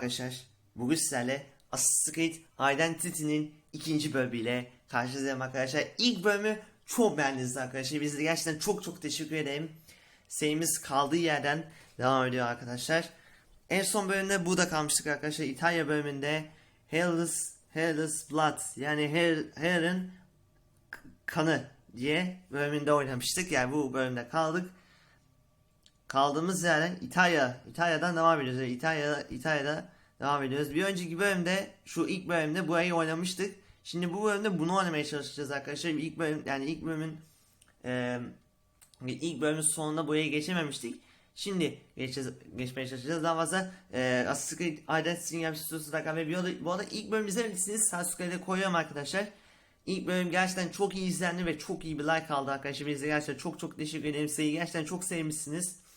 Arkadaşlar. Bugün sizlerle Assassin's Creed Identity'nin ikinci bölümüyle karşınızdayım arkadaşlar. İlk bölümü çok beğendiniz arkadaşlar. Biz de gerçekten çok çok teşekkür ederim. Serimiz kaldığı yerden devam ediyor arkadaşlar. En son bölümde burada kalmıştık arkadaşlar. İtalya bölümünde Hell's, Hell's Blood yani Hell'ın k- kanı diye bölümünde oynamıştık. Yani bu bölümde kaldık kaldığımız yerden İtalya, İtalya'dan devam ediyoruz. Yani İtalya, İtalya'da devam ediyoruz. Bir önceki bölümde şu ilk bölümde burayı oynamıştık. Şimdi bu bölümde bunu oynamaya çalışacağız arkadaşlar. İlk bölüm yani ilk bölümün e, ilk bölümün sonunda buraya geçememiştik. Şimdi geçeceğiz, geçmeye çalışacağız. Daha fazla e, Assassin's Creed Identity'nin yapmış bir bu arada ilk bölüm izlemediyseniz kayda koyuyorum arkadaşlar. İlk bölüm gerçekten çok iyi izlendi ve çok iyi bir like aldı arkadaşlar. Biz de gerçekten çok çok teşekkür ederim. Sizi gerçekten çok sevmişsiniz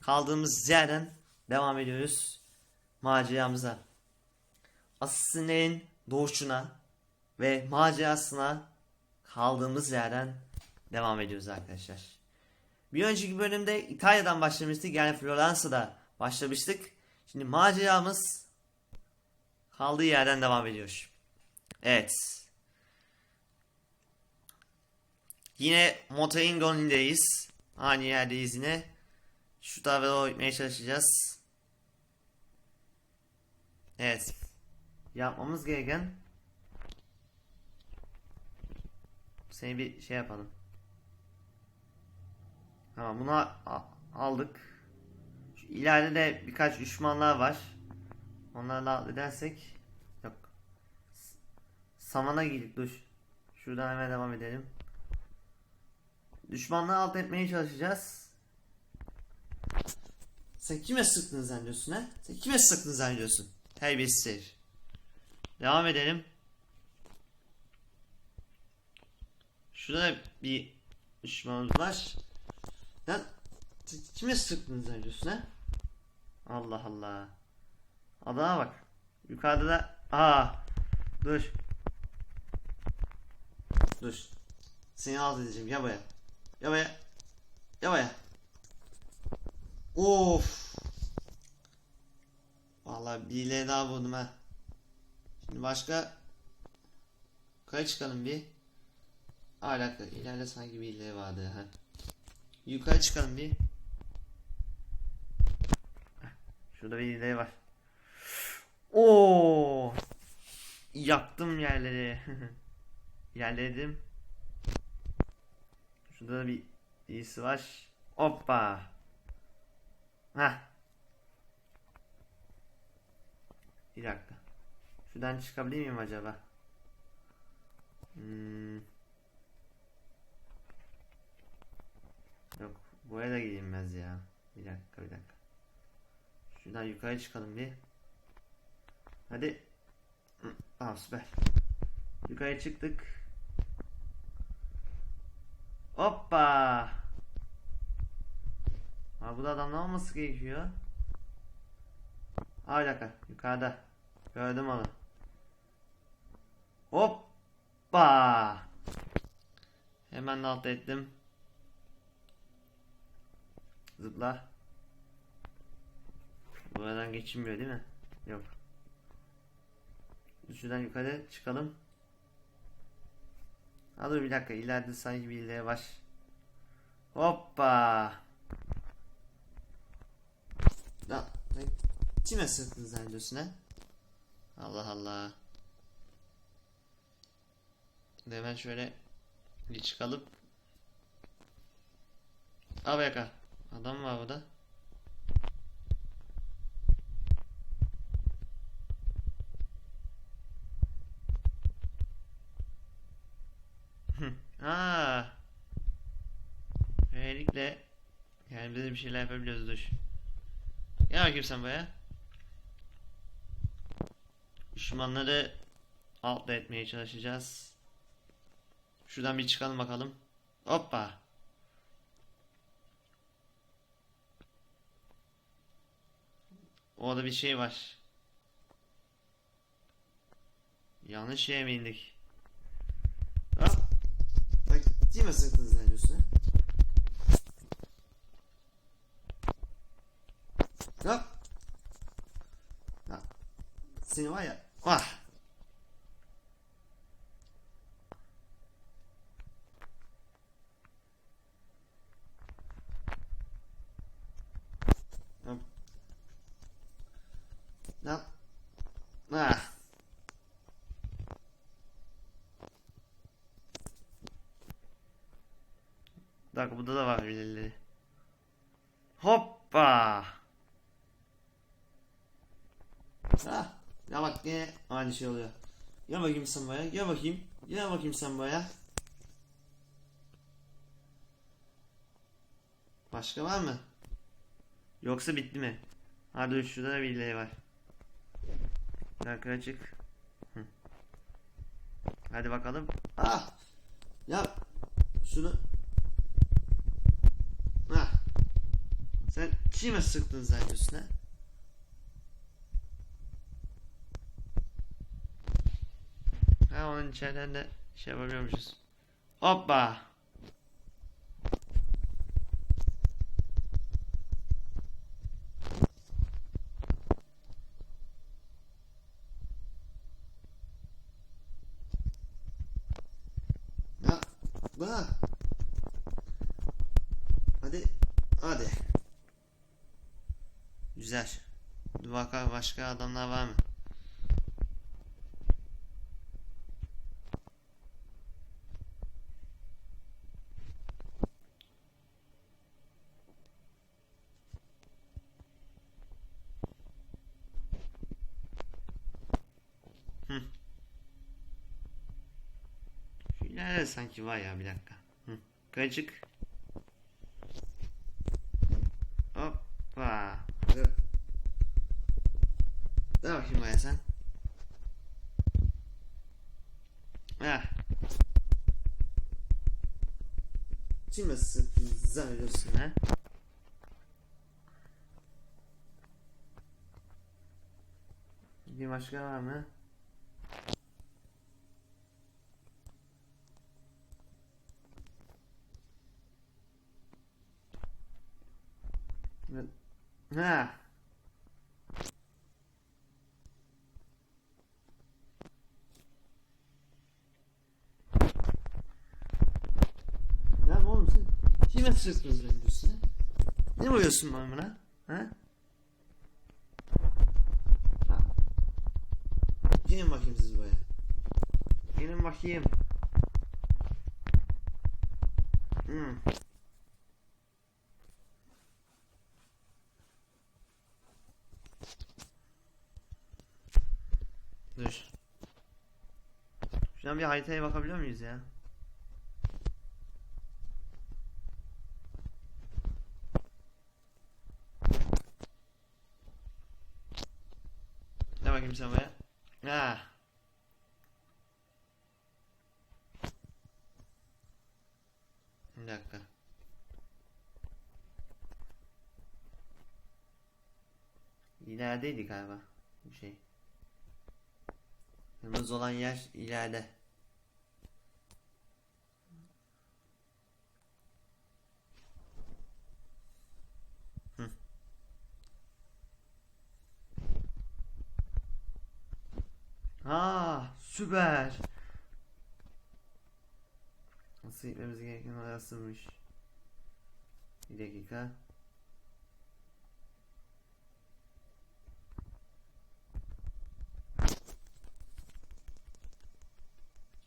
kaldığımız yerden devam ediyoruz maceramıza. Assassin'lerin doğuşuna ve macerasına kaldığımız yerden devam ediyoruz arkadaşlar. Bir önceki bölümde İtalya'dan başlamıştık yani Floransa'da başlamıştık. Şimdi maceramız kaldığı yerden devam ediyor. Evet. Yine Motoringo'nundeyiz. Aynı yerdeyiz yine. Şu tarafa doğru çalışacağız. Evet. Yapmamız gereken seni bir şey yapalım. Tamam bunu aldık. Şu ileride de birkaç düşmanlar var. Onlarla halledersek yok. Samana girdik dur. Şuradan hemen devam edelim. Düşmanları alt etmeye çalışacağız. Sen kime sıktın zannediyorsun ha? Sen kime sıktın zannediyorsun? Terbiyesiz herif. Devam edelim. Şurada da bir düşmanımız var. Lan kime sıktın zannediyorsun ha? Allah Allah. Adama bak. Yukarıda da... Aa, dur. Dur. Seni alt edeceğim. Ya buraya. Ya buraya. Ya buraya. Of. Vallahi bir ile daha vurdum ha. Şimdi başka Yukarı çıkalım bir. Alaka ileride sanki bir ile vardı ha. Yukarı çıkalım bir. Şurada bir ile var. Oo! Yaktım yerleri. Yerledim. Şurada da bir iyisi var. Hoppa. Heh. Bir dakika. Şuradan çıkabilir miyim acaba? Hmm. Yok. Buraya da gidilmez ya. Bir dakika bir dakika. Şuradan yukarı çıkalım bir. Hadi. Tamam süper. Yukarı çıktık. Hoppa. Ha bu da adamın olması gerekiyor. Ha bir dakika yukarıda. Gördüm onu. Hoppa. Hemen alt ettim. Zıpla. Buradan geçilmiyor değil mi? Yok. Şuradan yukarı çıkalım. Ha bir dakika ileride sanki bir var. Hoppa. Ya sen kime sıktın zannediyorsun ha? Allah Allah. Hemen şöyle bir çıkalım. Al yaka. Adam var burada. Aa. Böylelikle yani biz de bir şeyler yapabiliyoruz dur. Gel bakayım sen buraya. Düşmanları alt etmeye çalışacağız. Şuradan bir çıkalım bakalım. Hoppa. Orada bir şey var. Yanlış şeye mi indik? Bak değil mi sıktın zannediyorsun ha? Hop. Seni var ya. Ah. Hop. Hop. Ah. Dakika burada da var. Hoppa. Ah. Ya bak yine aynı şey oluyor. Gel bakayım sen buraya. Gel bakayım. Gel bakayım sen buraya. Başka var mı? Yoksa bitti mi? Ha dur şurada da birileri var. Bir dakika açık. Hadi bakalım. Ah! Ya şunu Ah. Sen kime sıktın zannediyorsun ha? Ha onun içeriden de şey yapabiliyormuşuz. Hoppa. Ya bak. Hadi. Hadi. Güzel. Dur bakalım başka adamlar var mı? Hı. İleride sanki var ya bir dakika. Hı. Kaçık. Hoppa. Dur. Dur bakayım Maya sen. Heh. Kime sıktın zannediyorsun ha? Bir başka var mı? Ha. Ya oğlum sen kime sıktın zannediyorsun ha? Ne vuruyorsun bana buna? Ha? Ha. Gelin bakayım siz buraya. Gelin bakayım. Hmm. Şuradan bir haritaya bakabiliyor muyuz ya? Ne bakayım sen buraya? Ha. Bir dakika. İlerideydi galiba bu şey. Kırmızı olan yer ileride. Aa, süper. Nasıl gitmemiz gereken orasıymış. Bir dakika.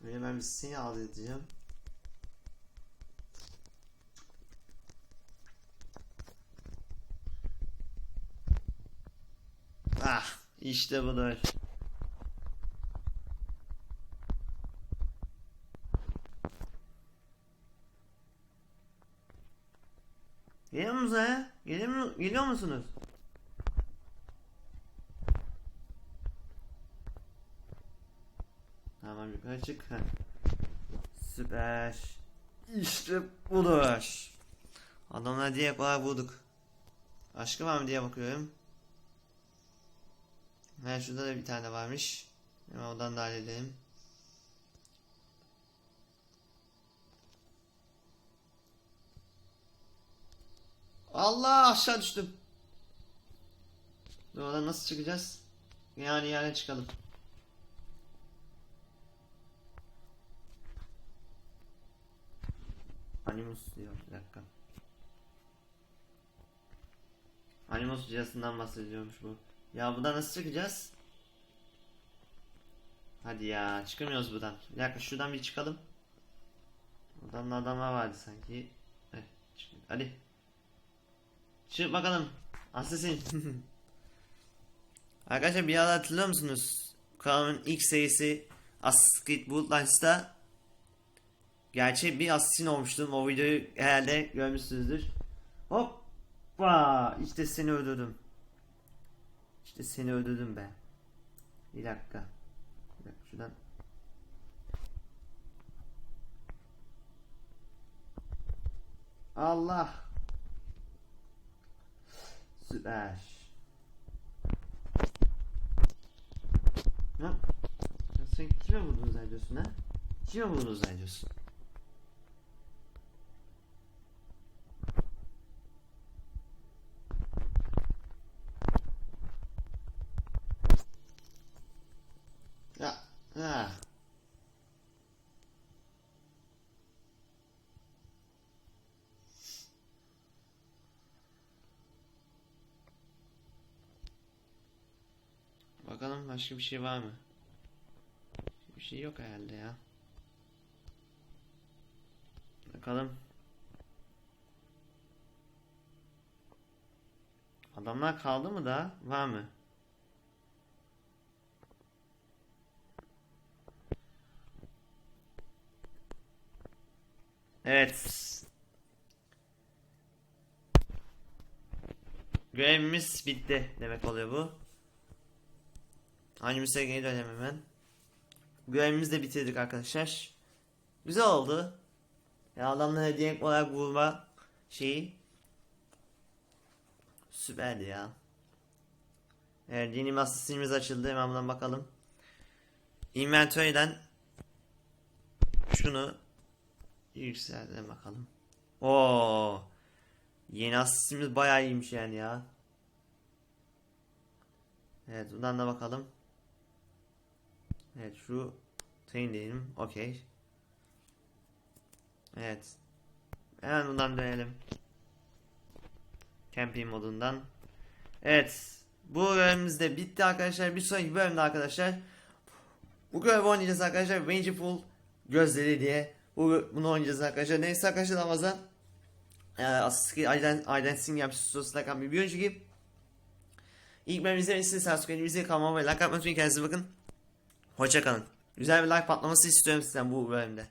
Önce ben bir seni edeceğim. Ah işte budur. Geliyor musunuz ha? Geliyor, geliyor musunuz? Tamam yukarı çık. Süper. İşte budur. Adamlar diye kolay bulduk. Başka var mı diye bakıyorum. Ha şurada da bir tane varmış. Hemen oradan da halledelim. Allah aşağı düştüm. Dur oradan nasıl çıkacağız? Yani yani çıkalım. Animus diyor bir dakika. Animus cihazından bahsediyormuş bu. Ya buradan nasıl çıkacağız? Hadi ya çıkamıyoruz buradan. Bir dakika şuradan bir çıkalım. Buradan da adamlar vardı sanki. Çık- hadi. Çık bakalım. Assassin. Arkadaşlar bir ara hatırlıyor musunuz? Kanalımın ilk serisi Assassin's Creed Bloodlines'ta gerçek bir assassin olmuştum. O videoyu herhalde görmüşsünüzdür. Hoppa! İşte seni öldürdüm. İşte seni öldürdüm be. Bir dakika. Bir dakika şuradan. Allah. Ha? Ya sen kime vurdun zannediyorsun ha? Kime vurdun zannediyorsun? Ya, ha. Bakalım başka bir şey var mı? Bir şey yok herhalde ya. Bakalım. Adamlar kaldı mı da? Var mı? Evet. Görevimiz bitti demek oluyor bu. Animus'a geri dönelim hemen. Görevimizi de bitirdik arkadaşlar. Güzel oldu. Ya adamlara hediye olarak vurma şeyi. Süperdi ya. Evet yeni masasımız açıldı. Hemen buna bakalım. Inventory'den şunu yükseltelim bakalım. Oo. Yeni asistimiz bayağı iyiymiş yani ya. Evet buradan da bakalım. Evet şu train diyelim. Okey. Evet. Hemen bundan dönelim. Camping modundan. Evet. Bu görevimiz de bitti arkadaşlar. Bir sonraki bölümde arkadaşlar. Bu görevi oynayacağız arkadaşlar. Vengeful gözleri diye. Bu, bunu oynayacağız arkadaşlar. Neyse arkadaşlar Ramazan. Aslında Ayden, Ayden Singh yapmış. Sosyal bir bir önceki. İlk bölüm izlemişsiniz. Subscribe bize kanalıma ve like atmayı unutmayın. Kendinize bakın. Hoşçakalın. Güzel bir like patlaması istiyorum sizden bu bölümde.